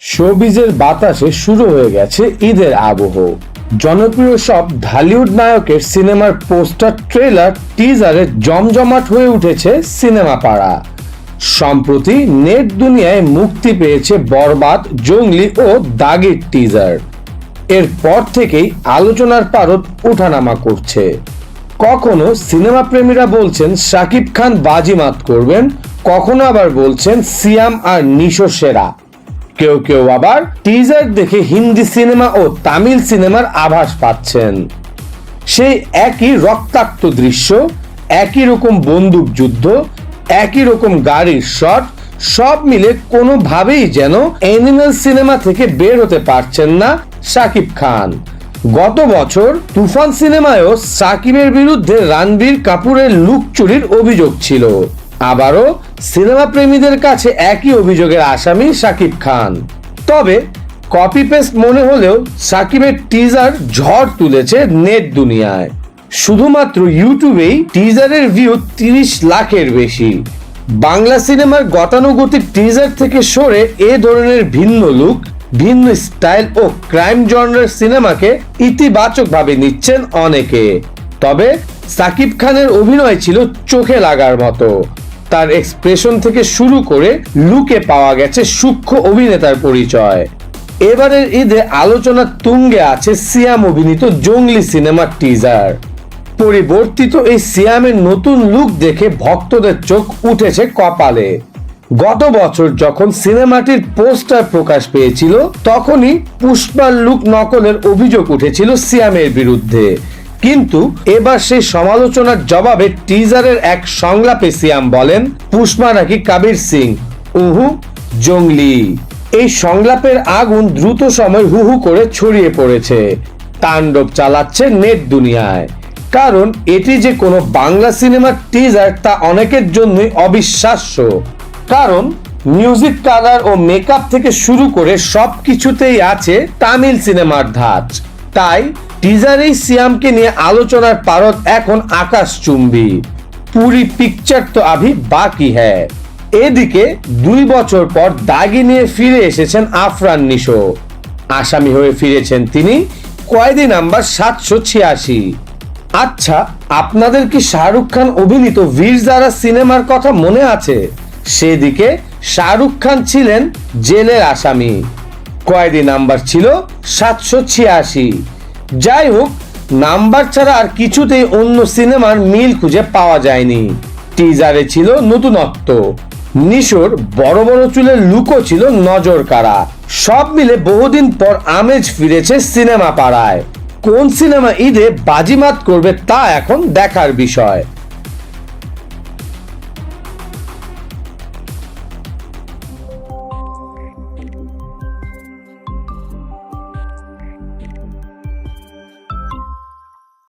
শোবিজের বাতাসে শুরু হয়ে গেছে ঈদের আবহ। জনপ্রিয় সব ঢালিউড নায়কের সিনেমার পোস্টার, ট্রেলার, টিজারে জমজমাট হয়ে উঠেছে সিনেমা পাড়া। সম্প্রতি নেট দুনিয়ায় মুক্তি পেয়েছে বরবাদ, জঙ্গলি ও দাগির টিজার। এরপর থেকেই আলোচনার পারদ ওঠানামা করছে। কখনো সিনেমা প্রেমীরা বলছেন শাকিব খান বাজিমাত করবেন কখনো আবার বলছেন, সিয়াম আর নিশো সেরা কেউ কেউ আবার টিজার দেখে হিন্দি সিনেমা ও তামিল সিনেমার আভাস পাচ্ছেন। সেই একই রক্তাক্ত দৃশ্য, একই রকম বন্দুক যুদ্ধ, একই রকম গাড়ির শট সব মিলে কোনোভাবেই যেন অ্যানিমেল সিনেমা থেকে বের হতে পারছেন না শাকিব খান। গত বছর তুফান সিনেমায়ও সাকিবের বিরুদ্ধে রণবীর কাপুরের লুক চুরির অভিযোগ ছিল। আবারও সিনেমা প্রেমীদের কাছে একই অভিযোগের আসামি শাকিব খান। তবে কপি পেস্ট মনে হলেও সাকিবের টিজার ঝড় তুলেছে নেট দুনিয়ায়। শুধুমাত্র ইউটিউবেই টিজারের ভিউ তিরিশ লাখের বেশি। বাংলা সিনেমার গতানুগতিক টিজার থেকে সরে এ ধরনের ভিন্ন লুক ভিন্ন স্টাইল ও ক্রাইম জনরের সিনেমাকে ইতিবাচকভাবে নিচ্ছেন অনেকে। তবে সাকিব খানের অভিনয় ছিল চোখে লাগার মতো। তার এক্সপ্রেশন থেকে শুরু করে লুকে পাওয়া গেছে সূক্ষ্ম অভিনেতার পরিচয়। এবারের ঈদে আলোচনার তুঙ্গে আছে সিয়াম অভিনীত জঙ্গলি সিনেমার টিজার পরিবর্তিত এই সিয়ামের নতুন লুক দেখে ভক্তদের চোখ উঠেছে কপালে। গত বছর যখন সিনেমাটির পোস্টার প্রকাশ পেয়েছিল, তখনই পুষ্পার লুক নকলের অভিযোগ উঠেছিল সিয়ামের বিরুদ্ধে। কিন্তু এবার সেই সমালোচনার জবাবে টিজারের এক সংলাপে সিয়াম বলেন পুষ্পা নাকি কাবির সিং? উহু, জঙ্গলি। এই সংলাপের আগুন দ্রুত সময় হু হু করে ছড়িয়ে পড়েছে। তাণ্ডব চালাচ্ছে নেট দুনিয়ায়। কারণ এটি যে কোনো বাংলা সিনেমার টিজার তা অনেকের জন্যই অবিশ্বাস্য। কারণ মিউজিক কালার ও মেকআপ থেকে শুরু করে সব কিছুতেই আছে তামিল সিনেমার ধাঁচ। তাই টিজারেই সিয়ামকে নিয়ে আলোচনার পারদ এখন আকাশ চুম্বি পুরি পিকচার তো আভি বাকি হ্যায়। এদিকে দুই বছর পর দাগি নিয়ে ফিরে এসেছেন আফরান নিশো। আসামি হয়ে ফিরেছেন তিনি কয়েদি নাম্বার সাতশো ছিয়াশি। আচ্ছা আপনাদের কি শাহরুখ খান অভিনীত বীর জারা সিনেমার কথা মনে আছে? সেদিকে শাহরুখ খান ছিলেন জেলের আসামি। কয়েদি নাম্বার ছিল? সাতশো ছিয়াশি। যাই হোক, নাম্বার ছাড়া আর কিছুতেই অন্য সিনেমার মিল খুঁজে পাওয়া যায়নি। টিজারে ছিল নতুনত্ব। নিশোর বড় বড় চুলের লুকও ছিল নজর কাড়া সব মিলে বহুদিন পর আমেজ ফিরেছে সিনেমা পাড়ায়। কোন সিনেমা ঈদে বাজিমাত করবে তা এখন দেখার বিষয়।